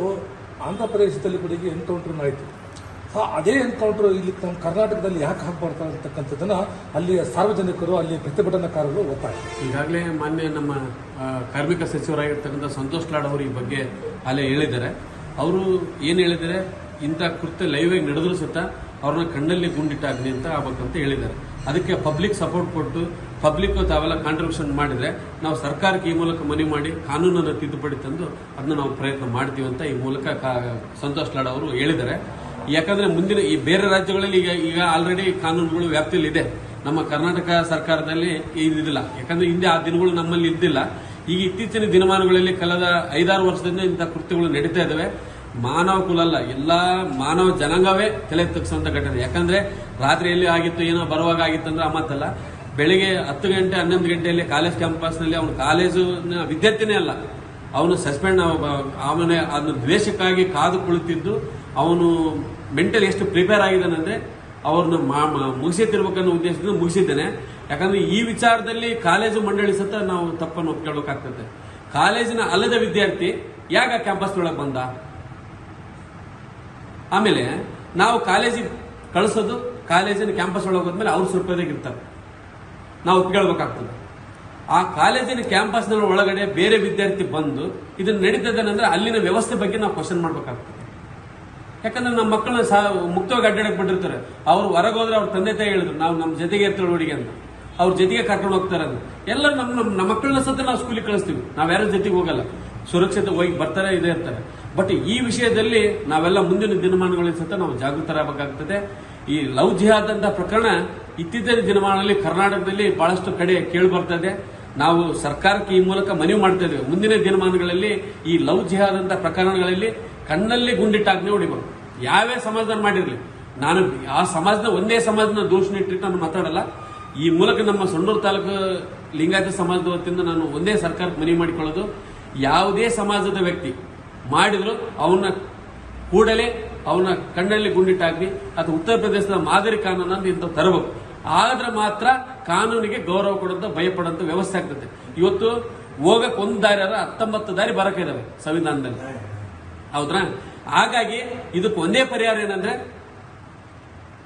ಆಂಧ್ರ ಪ್ರದೇಶದಲ್ಲಿ ಕೂಡ ಈಗ ಎನ್ಕೌಂಟರ್ ಆಯಿತು ಸೊ ಅದೇ ಎನ್ಕೌಂಟರ್ ಇಲ್ಲಿ ನಮ್ಮ ಕರ್ನಾಟಕದಲ್ಲಿ ಯಾಕೆ ಹಾಕಬಾರ್ದು ಅಂತಕ್ಕಂಥದ್ದನ್ನು ಅಲ್ಲಿಯ ಸಾರ್ವಜನಿಕರು ಅಲ್ಲಿ ಪ್ರತಿಭಟನಾಕಾರರು ಒತ್ತಾಯ ಈಗಾಗಲೇ ಮಾನ್ಯ ನಮ್ಮ ಕಾರ್ಮಿಕ ಸಚಿವರಾಗಿರ್ತಕ್ಕಂಥ ಸಂತೋಷ್ ಲಾಡ್ ಅವರು ಈ ಬಗ್ಗೆ ಅಲ್ಲೇ ಹೇಳಿದ್ದಾರೆ. ಅವರು ಏನು ಹೇಳಿದ್ದಾರೆ? ಇಂಥ ಕೃತ್ಯ ಲೈವ್ ಆಗಿ ನಡೆದ್ರು ಸತ ಅವ್ರನ್ನ ಕಣ್ಣಲ್ಲಿ ಗುಂಡಿಟ್ಟಾಗ್ಲಿ ಅಂತ ಆಗ್ಬೇಕಂತ ಹೇಳಿದ್ದಾರೆ. ಅದಕ್ಕೆ ಪಬ್ಲಿಕ್ ಸಪೋರ್ಟ್ ಕೊಟ್ಟು ಪಬ್ಲಿಕ್ ತಾವೆಲ್ಲ ಕಾಂಟ್ರಿಬ್ಯೂಷನ್ ಮಾಡಿದ್ರೆ ನಾವು ಸರ್ಕಾರಕ್ಕೆ ಈ ಮೂಲಕ ಮನವಿ ಮಾಡಿ ಕಾನೂನನ್ನು ತಿದ್ದುಪಡಿ ತಂದು ಅದನ್ನ ನಾವು ಪ್ರಯತ್ನ ಮಾಡ್ತೀವಿ ಅಂತ ಈ ಮೂಲಕ ಸಂತೋಷ್ ಲಾಡ್ ಅವರು ಹೇಳಿದ್ದಾರೆ. ಯಾಕಂದ್ರೆ ಮುಂದಿನ ಈ ಬೇರೆ ರಾಜ್ಯಗಳಲ್ಲಿ ಈಗ ಈಗ ಆಲ್ರೆಡಿ ಕಾನೂನುಗಳು ವ್ಯಾಪ್ತಿಯಲ್ಲಿ ಇದೆ. ನಮ್ಮ ಕರ್ನಾಟಕ ಸರ್ಕಾರದಲ್ಲಿ ಇದಿಲ್ಲ. ಯಾಕಂದ್ರೆ ಹಿಂದೆ ಆ ದಿನಗಳು ನಮ್ಮಲ್ಲಿ ಇದ್ದಿಲ್ಲ. ಈಗ ಇತ್ತೀಚಿನ ದಿನಮಾನಗಳಲ್ಲಿ ಕಳೆದ ಐದಾರು ವರ್ಷದಿಂದ ಇಂಥ ಕೃತ್ಯಗಳು ನಡೀತಾ ಇದ್ದಾವೆ ಮಾನವ ಕುಲ ಅಲ್ಲ, ಎಲ್ಲ ಮಾನವ ಜನಾಂಗವೇ ತಲೆ ತಗ್ಸುವಂತ ಘಟನೆ. ಯಾಕಂದ್ರೆ ರಾತ್ರಿಯಲ್ಲಿ ಆಗಿತ್ತು, ಏನೋ ಬರುವಾಗ ಆಗಿತ್ತು ಅಂದ್ರೆ ಆ ಮಾತಲ್ಲ. ಬೆಳಿಗ್ಗೆ ಹತ್ತು ಗಂಟೆ ಹನ್ನೊಂದು ಗಂಟೆಯಲ್ಲಿ ಕಾಲೇಜ್ ಕ್ಯಾಂಪಸ್ನಲ್ಲಿ ಅವನು ಕಾಲೇಜು ವಿದ್ಯಾರ್ಥಿನೇ ಅಲ್ಲ. ಅವನು ಸಸ್ಪೆಂಡ್ ಅವನ ಅದನ್ನ ದ್ವೇಷಕ್ಕಾಗಿ ಕಾದು ಕುಳಿತಿದ್ದು ಅವನು ಮೆಂಟಲ್ ಎಷ್ಟು ಪ್ರಿಪೇರ್ ಆಗಿದ್ದಾನಂದ್ರೆ ಅವ್ರನ್ನ ಮುಗಿಸಿತಿರ್ಬೇಕನ್ನೋ ಉದ್ದೇಶದಿಂದ ಮುಗಿಸಿದ್ದೇನೆ. ಯಾಕಂದ್ರೆ ಈ ವಿಚಾರದಲ್ಲಿ ಕಾಲೇಜು ಮಂಡಳಿ ಸತ ನಾವು ತಪ್ಪನ್ನು ಒಪ್ಕೊಳ್ಬೇಕಾಗ್ತದೆ. ಕಾಲೇಜಿನ ಅಲ್ಲದ ವಿದ್ಯಾರ್ಥಿ ಯಾಕ ಕ್ಯಾಂಪಸ್ ಒಳಗೆ ಬಂದ? ಆಮೇಲೆ ನಾವು ಕಾಲೇಜಿಗೆ ಕಳಿಸೋದು, ಕಾಲೇಜಿನ ಕ್ಯಾಂಪಸ್ ಒಳಗೆ ಹೋದ್ಮೇಲೆ ಅವ್ರ ಸ್ವಲ್ಪದಾಗಿರ್ತಾರೆ ನಾವು ಒಪ್ಕೊಳ್ಬೇಕಾಗ್ತದೆ ಆ ಕಾಲೇಜಿನ ಕ್ಯಾಂಪಸ್ನ ಒಳಗಡೆ ಬೇರೆ ವಿದ್ಯಾರ್ಥಿ ಬಂದು ಇದನ್ನ ನಡೀತದೆ ಅಂದ್ರೆ ಅಲ್ಲಿನ ವ್ಯವಸ್ಥೆ ಬಗ್ಗೆ ನಾವು ಕ್ವಶನ್ ಮಾಡಬೇಕಾಗ್ತದೆ. ಯಾಕಂದ್ರೆ ನಮ್ಮ ಮಕ್ಕಳನ್ನ ಸಹ ಮುಕ್ತವಾಗಿ ಅಡ್ಡಾಡಕ್ಕೆ ಬಿಟ್ಟಿರ್ತಾರೆ. ಅವ್ರು ಹೊರಗೋದ್ರೆ ಅವ್ರ ತಂದೆ ತಾಯಿ ಹೇಳಿದ್ರು, ನಾವು ನಮ್ಮ ಜೊತೆಗೆ ಇರ್ತಾರೆ ಹುಡುಗಿ ಅಂತ. ಅವ್ರ ಜೊತೆಗೆ ಕರ್ಕೊಂಡು ಹೋಗ್ತಾರೆ ಅಂತ. ಎಲ್ಲ ನಮ್ಮ ನಮ್ಮ ನಮ್ಮ ಮಕ್ಕಳನ್ನ ಸತ ನಾವು ಸ್ಕೂಲಿಗೆ ಕಳಿಸ್ತೀವಿ. ನಾವ್ ಯಾರ ಜೊತೆಗೆ ಹೋಗಲ್ಲ. ಸುರಕ್ಷಿತ ಹೋಗಿ ಬರ್ತಾರೆ, ಇದೇ ಇರ್ತಾರೆ ಬಟ್ ಈ ವಿಷಯದಲ್ಲಿ ನಾವೆಲ್ಲ ಮುಂದಿನ ದಿನಮಾನಗಳಲ್ಲಿ ಸತ ನಾವು ಜಾಗೃತರಾಗಬೇಕಾಗ್ತದೆ. ಈ ಲವ್ ಜಿಹಾದ್ ಅಂತ ಪ್ರಕರಣ ಇತ್ತೀಚಿನ ದಿನಮಾನಗಳಲ್ಲಿ ಕರ್ನಾಟಕದಲ್ಲಿ ಬಹಳಷ್ಟು ಕಡೆ ಕೇಳಿ ಬರ್ತದೆ ನಾವು ಸರ್ಕಾರಕ್ಕೆ ಈ ಮೂಲಕ ಮನವಿ ಮಾಡ್ತಾ ಇದ್ದೇವೆ. ಮುಂದಿನ ದಿನಮಾನಗಳಲ್ಲಿ ಈ ಲವ್ ಜಿಹಾದ್ ಅಂತ ಪ್ರಕರಣಗಳಲ್ಲಿ ಕಣ್ಣಲ್ಲಿ ಗುಂಡಿಟ್ಟಾಗ್ನೇ ಹೊಡಿಬಾರ್ದು ಯಾವೇ ಸಮಾಜದಲ್ಲಿ ಮಾಡಿರಲಿ? ನಾನು ಆ ಸಮಾಜದ ಒಂದೇ ಸಮಾಜನ ಇಟ್ಟಿಟ್ಟು ನಾನು ಮಾತಾಡಲ್ಲ. ಈ ಮೂಲಕ ನಮ್ಮ ಸೊಂಡೂರು ತಾಲೂಕು ಲಿಂಗಾಯತ ಸಮಾಜದ ವತಿಯಿಂದ ನಾನು ಒಂದೇ ಸರ್ಕಾರಕ್ಕೆ ಮನವಿ ಮಾಡಿಕೊಳ್ಳೋದು. ಯಾವುದೇ ಸಮಾಜದ ವ್ಯಕ್ತಿ ಮಾಡಿದ್ರು ಅವನ್ನ ಕೂಡಲೇ ಅವನ ಕಣ್ಣಲ್ಲಿ ಗುಂಡಿಟ್ಟಾಗ್ಲಿ ಅಥವಾ ಉತ್ತರ ಪ್ರದೇಶದ ಮಾದರಿ ಕಾನೂನು ಅಂತ ಇಂಥ ತರಬೇಕು. ಆದ್ರೆ ಮಾತ್ರ ಕಾನೂನಿಗೆ ಗೌರವ ಕೊಡುವಂತ ಭಯಪಡಂತ ವ್ಯವಸ್ಥೆ ಆಗ್ತದೆ. ಇವತ್ತು ಹೋಗಕ್ ಒಂದ್ ದಾರಿ ಹತ್ತೊಂಬತ್ತು ದಾರಿ ಬರಕ ಇದಾವೆ ಸಂವಿಧಾನದಲ್ಲಿ. ಹೌದ್ರಾ? ಹಾಗಾಗಿ ಇದಕ್ಕೆ ಒಂದೇ ಪರಿಹಾರ ಏನಂದ್ರೆ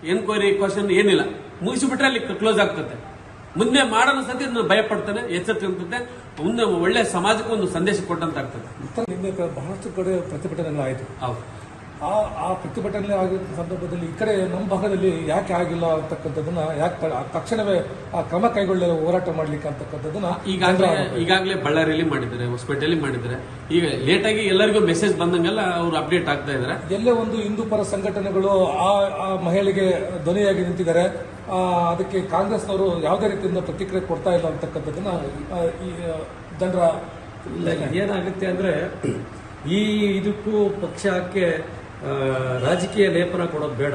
ಎನ್ಕ್ವೈರಿ ಕ್ವಶನ್ ಏನಿಲ್ಲ. ಮುಗಿಸಿಬಿಟ್ರೆ ಅಲ್ಲಿ ಕ್ಲೋಸ್ ಆಗ್ತದೆ. ಮುಂದೆ ಮಾಡೋಣ ಸತಿ ಭಯಪಡ್ತಾನೆ ಭಯ ಪಡ್ತಾನೆ ಎಚ್ಚರಿಕೆ ಮುಂದೆ ಒಳ್ಳೆ ಸಮಾಜಕ್ಕೆ ಒಂದು ಸಂದೇಶ ಕೊಟ್ಟಂತ ಆಗ್ತದೆ ನಿನ್ನೆ ಕ- ಬಹಳಷ್ಟು ಕಡೆ ಪ್ರತಿಭಟನೆಗಳಾಯಿತು. ಹೌದು. ಆ ಆ ಪ್ರತಿಭಟನೆ ಆಗಿದ್ದ ಸಂದರ್ಭದಲ್ಲಿ ಈ ಕಡೆ ನಮ್ಮ ಭಾಗದಲ್ಲಿ ಯಾಕೆ ಆಗಿಲ್ಲ ಅಂತಕ್ಕಂಥದ್ದನ್ನ ಯಾಕೆ ತಕ್ಷಣವೇ ಆ ಕ್ರಮ ಕೈಗೊಳ್ಳ ಹೋರಾಟ ಮಾಡ್ಲಿಕ್ಕೆ ಅಂತಕ್ಕಂಥದ್ದನ್ನ ಈಗಾಗಲೇ ಈಗಾಗಲೇ ಬಳ್ಳಾರಿಯಲ್ಲಿ ಮಾಡಿದ್ದಾರೆ ಹೊಸಪೇಟೆಯಲ್ಲಿ ಮಾಡಿದ್ದಾರೆ. ಈಗ ಲೇಟಾಗಿ ಎಲ್ಲರಿಗೂ ಮೆಸೇಜ್ ಬಂದಂಗೆಲ್ಲ ಅವರು ಅಪ್ಡೇಟ್ ಆಗ್ತಾ ಇದ್ದಾರೆ. ಎಲ್ಲೇ ಒಂದು ಹಿಂದೂ ಪರ ಸಂಘಟನೆಗಳು ಆ ಆ ಮಹಿಳೆಗೆ ಧ್ವನಿಯಾಗಿ ನಿಂತಿದ್ದಾರೆ. ಆ, ಅದಕ್ಕೆ ಕಾಂಗ್ರೆಸ್ನವರು ಯಾವುದೇ ರೀತಿಯಿಂದ ಪ್ರತಿಕ್ರಿಯೆ ಕೊಡ್ತಾ ಇಲ್ಲ ಅಂತಕ್ಕಂಥದ್ದನ್ನ ಈ ಜನರ ಇಲ್ಲ ಏನಾಗುತ್ತೆ ಅಂದ್ರೆ ಈ ಇದಕ್ಕೂ ಪಕ್ಷಕ್ಕೆ ರಾಜಕೀಯ ಲೇಪನ ಕೊಡೋದು ಬೇಡ.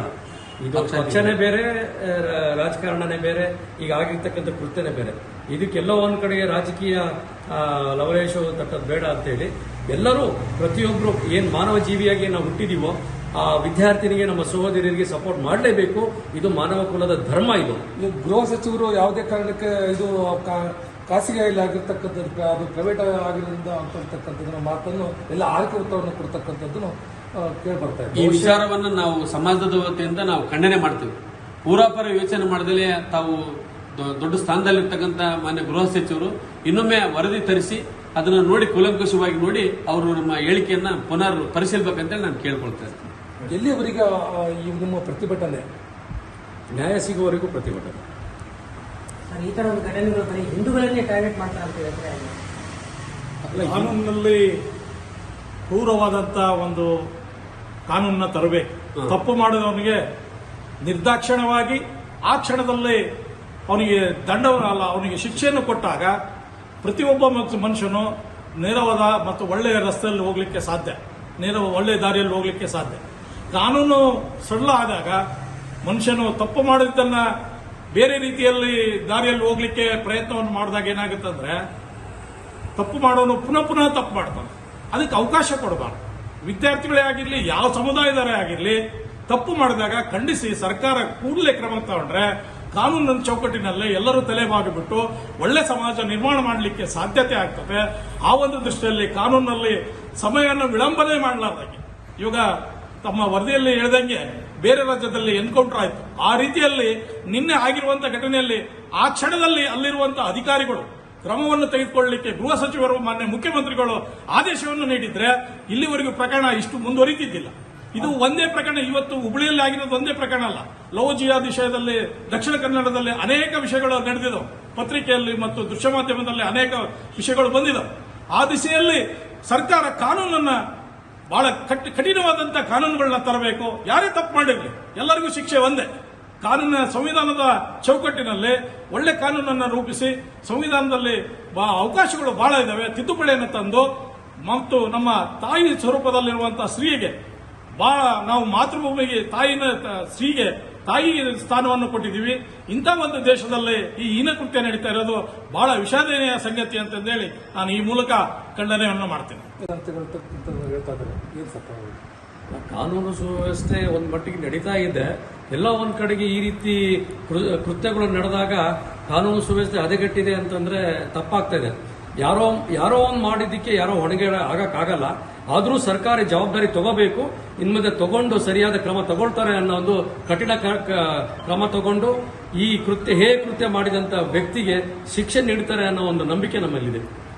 ಇದು ಪಕ್ಷನೇ ಬೇರೆ ರಾಜಕಾರಣನೇ ಬೇರೆ ಈಗ ಆಗಿರ್ತಕ್ಕಂಥ ಕೃತ್ಯನೇ ಬೇರೆ. ಇದಕ್ಕೆಲ್ಲ ಒಂದು ಕಡೆಗೆ ರಾಜಕೀಯ ಲವಲೇಶ ತಟ್ಟೋದು ಬೇಡ ಅಂತೇಳಿ ಎಲ್ಲರೂ ಪ್ರತಿಯೊಬ್ಬರು ಏನು ಮಾನವ ಜೀವಿಯಾಗಿ ನಾವು ಹುಟ್ಟಿದೀವೋ ಆ ವಿದ್ಯಾರ್ಥಿನಿಗೆ ನಮ್ಮ ಸಹೋದರಿಯರಿಗೆ ಸಪೋರ್ಟ್ ಮಾಡಲೇಬೇಕು. ಇದು ಮಾನವ ಕುಲದ ಧರ್ಮ ಇದು. ಗೃಹ ಸಚಿವರು ಯಾವುದೇ ಕಾರಣಕ್ಕೆ ಇದು ಖಾಸಗಿ ಇಲ್ಲಿ ಆಗಿರ್ತಕ್ಕಂಥದ್ದು ಅದು ಪ್ರೈವೇಟ್ ಆಗಿರೋದ್ರಿಂದ ಅಂತಕ್ಕಂಥದ್ದನ್ನ ಮಾತನ್ನು ಎಲ್ಲ ಆರ್ಥಿಕ ಉತ್ತರವನ್ನು ಕೊಡ್ತಕ್ಕಂಥದ್ದನ್ನು ಈ ವಿಚಾರವನ್ನ ನಾವು ಸಮಾಜದ ವತಿಯಿಂದ ನಾವು ಖಂಡನೆ ಮಾಡ್ತೀವಿ. ಪೂರಾಪರ ಯೋಚನೆ ಮಾಡದಲೇ ತಾವು ದೊಡ್ಡ ಸ್ಥಾನದಲ್ಲಿರ್ತಕ್ಕಂಥ ಮಾನ್ಯ ಗೃಹ ಸಚಿವರು ಇನ್ನೊಮ್ಮೆ ವರದಿ ತರಿಸಿ ಅದನ್ನ ನೋಡಿ ಕೂಲಂಕುಷವಾಗಿ ನೋಡಿ ಅವರು ನಮ್ಮ ಹೇಳಿಕೆಯನ್ನ ಪುನರ್ ಪರಿಶೀಲಿಸಬೇಕಂತೇಳಿ ನಾನು ಕೇಳ್ಕೊಳ್ತೇನೆ ಎಲ್ಲಿಯವರೆಗೆ ಆ, ಈ ನಿಮ್ಮ ಪ್ರತಿಭಟನೆ? ನ್ಯಾಯ ಸಿಗುವವರೆಗೂ ಪ್ರತಿಭಟನೆ. ಈ ಥರ ಒಂದು ಘಟನೆಗಳು ಬರೀ ಹಿಂದೂಗಳನ್ನೇ ಟಾರ್ಗೆಟ್ ಮಾಡ್ತಾರೆ ಅಂತ ಹೇಳಿದ್ರೆ ಕಾನೂನಿನಲ್ಲಿ ಕ್ರೂರವಾದಂತಹ ಒಂದು ಕಾನೂನನ್ನ ತರಬೇಕು. ತಪ್ಪು ಮಾಡಿದವನಿಗೆ ನಿರ್ದಾಕ್ಷಿಣ್ಯವಾಗಿ ಆ ಕ್ಷಣದಲ್ಲಿ ಅವನಿಗೆ ದಂಡವನ್ನು ಅಲ್ಲ ಅವನಿಗೆ ಶಿಕ್ಷೆಯನ್ನು ಕೊಟ್ಟಾಗ ಪ್ರತಿಯೊಬ್ಬ ಮನುಷ್ಯ- ಮನುಷ್ಯನು ನೇರವಾದ ಮತ್ತು ಒಳ್ಳೆಯ ರಸ್ತೆಯಲ್ಲಿ ಹೋಗ್ಲಿಕ್ಕೆ ಸಾಧ್ಯ. ನೇರ ಒಳ್ಳೆಯ ದಾರಿಯಲ್ಲಿ ಹೋಗ್ಲಿಕ್ಕೆ ಸಾಧ್ಯ. ಕಾನೂನು ಸರಳ ಆದಾಗ ಮನುಷ್ಯನು ತಪ್ಪು ಮಾಡಿದ್ದನ್ನ ಬೇರೆ ರೀತಿಯಲ್ಲಿ ದಾರಿಯಲ್ಲಿ ಹೋಗ್ಲಿಕ್ಕೆ ಪ್ರಯತ್ನವನ್ನು ಮಾಡಿದಾಗ ಏನಾಗುತ್ತಂದ್ರೆ ತಪ್ಪು ಮಾಡೋನು ಪುನಃ ಪುನಃ ತಪ್ಪು ಮಾಡ್ತಾನೆ. ಅದಕ್ಕೆ ಅವಕಾಶ ಕೊಡಬಾರ್ದು. ವಿದ್ಯಾರ್ಥಿಗಳೇ ಆಗಿರಲಿ, ಯಾವ ಸಮುದಾಯದವರೇ ಆಗಿರಲಿ, ತಪ್ಪು ಮಾಡಿದಾಗ ಖಂಡಿಸಿ ಸರ್ಕಾರ ಕೂಡಲೇ ಕ್ರಮ ತಗೊಂಡ್ರೆ ಕಾನೂನಿನ ಚೌಕಟ್ಟಿನಲ್ಲೇ ಎಲ್ಲರೂ ತಲೆ ಬಾಗಿಬಿಟ್ಟು ಒಳ್ಳೆ ಸಮಾಜ ನಿರ್ಮಾಣ ಮಾಡಲಿಕ್ಕೆ ಸಾಧ್ಯತೆ ಆಗ್ತದೆ. ಆ ಒಂದು ದೃಷ್ಟಿಯಲ್ಲಿ ಕಾನೂನಲ್ಲಿ ಸಮಯವನ್ನು ವಿಳಂಬನೆ ಮಾಡಲಾರ್ದಂಗೆ. ಇವಾಗ ತಮ್ಮ ವರದಿಯಲ್ಲಿ ಹೇಳ್ದಂಗೆ ಬೇರೆ ರಾಜ್ಯದಲ್ಲಿ ಎನ್ಕೌಂಟರ್ ಆಯ್ತು. ಆ ರೀತಿಯಲ್ಲಿ ನಿನ್ನೆ ಆಗಿರುವಂತ ಘಟನೆಯಲ್ಲಿ ಆ ಕ್ಷಣದಲ್ಲಿ ಅಲ್ಲಿರುವಂತಹ ಅಧಿಕಾರಿಗಳು ಕ್ರಮವನ್ನು ತೆಗೆದುಕೊಳ್ಳಲಿಕ್ಕೆ ಗೃಹ ಸಚಿವರು ಮಾನ್ಯ ಮುಖ್ಯಮಂತ್ರಿಗಳು ಆದೇಶವನ್ನು ನೀಡಿದ್ರೆ ಇಲ್ಲಿವರೆಗೂ ಪ್ರಕರಣ ಇಷ್ಟು ಮುಂದುವರಿತಿದ್ದಿಲ್ಲ. ಇದು ಒಂದೇ ಪ್ರಕರಣ ಇವತ್ತು ಹುಬ್ಬಳ್ಳಿಯಲ್ಲಿ ಆಗಿರೋದು ಒಂದೇ ಪ್ರಕರಣ ಅಲ್ಲ. ಲವ್ ಜಿಹಾದ್ ವಿಷಯದಲ್ಲಿ ದಕ್ಷಿಣ ಕನ್ನಡದಲ್ಲಿ ಅನೇಕ ವಿಷಯಗಳು ನಡೆದಿದ್ದವು. ಪತ್ರಿಕೆಯಲ್ಲಿ ಮತ್ತು ದೃಶ್ಯ ಮಾಧ್ಯಮದಲ್ಲಿ ಅನೇಕ ವಿಷಯಗಳು ಬಂದಿದ್ದವು. ಆ ದಿಸೆಯಲ್ಲಿ ಸರ್ಕಾರ ಕಾನೂನನ್ನ ಬಹಳ ಕಠಿಣವಾದಂತಹ ಕಠಿಣವಾದಂತ ಕಾನೂನುಗಳನ್ನ ತರಬೇಕು. ಯಾರೇ ತಪ್ಪು ಮಾಡಿರಲಿ ಎಲ್ಲರಿಗೂ ಶಿಕ್ಷೆ ಒಂದೇ. ಕಾನೂನಿನ ಸಂವಿಧಾನದ ಚೌಕಟ್ಟಿನಲ್ಲಿ ಒಳ್ಳೆ ಕಾನೂನನ್ನು ರೂಪಿಸಿ ಸಂವಿಧಾನದಲ್ಲಿ ಅವಕಾಶಗಳು ಬಹಳ ಇದ್ದಾವೆ ತಿದ್ದುಪಡಿಯನ್ನು ತಂದು ಮತ್ತು ನಮ್ಮ ತಾಯಿ ಸ್ವರೂಪದಲ್ಲಿರುವಂತಹ ಸ್ತ್ರೀಗೆ ಬಹಳ ನಾವು ಮಾತೃಭೂಮಿಗೆ ತಾಯಿನ ಸ್ತ್ರೀಗೆ ತಾಯಿ ಸ್ಥಾನವನ್ನು ಕೊಟ್ಟಿದ್ದೀವಿ. ಇಂಥ ಒಂದು ದೇಶದಲ್ಲಿ ಈ ಹೀನಕೃತ್ಯ ನಡೀತಾ ಇರೋದು ಬಹಳ ವಿಷಾದನೀಯ ಸಂಗತಿ ಅಂತಂದೇಳಿ ನಾನು ಈ ಮೂಲಕ ಖಂಡನೆಯನ್ನು ಮಾಡ್ತೇನೆ. ಕಾನೂನು ಸುವ್ಯವಸ್ಥೆ ಒಂದ್ ಮಟ್ಟಿಗೆ ನಡೀತಾ ಇದೆ. ಎಲ್ಲ ಒಂದ್ ಕಡೆಗೆ ಈ ರೀತಿ ಕೃತ್ಯಗಳು ನಡೆದಾಗ ಕಾನೂನು ಸುವ್ಯವಸ್ಥೆ ಹದಗೆಟ್ಟಿದೆ ಅಂತಂದ್ರೆ ತಪ್ಪಾಗ್ತಾ ಇದೆ. ಯಾರೋ ಯಾರೋ ಒಂದ್ ಮಾಡಿದ್ದಕ್ಕೆ ಯಾರೋ ಹೊಣೆಗೆ ಆಗಕ್ಕಾಗಲ್ಲ. ಆದರೂ ಸರ್ಕಾರಿ ಜವಾಬ್ದಾರಿ ತಗೋಬೇಕು. ಇನ್ಮೇಲೆ ತಗೊಂಡು ಸರಿಯಾದ ಕ್ರಮ ತಗೊಳ್ತಾರೆ ಅನ್ನೋ ಒಂದು ಕಠಿಣ ಕ್ರಮ ತಗೊಂಡು ಈ ಕೃತ್ಯ, ಹೇ ಕೃತ್ಯ ಮಾಡಿದಂತ ವ್ಯಕ್ತಿಗೆ ಶಿಕ್ಷೆ ನೀಡ್ತಾರೆ ಅನ್ನೋ ಒಂದು ನಂಬಿಕೆ ನಮ್ಮಲ್ಲಿದೆ.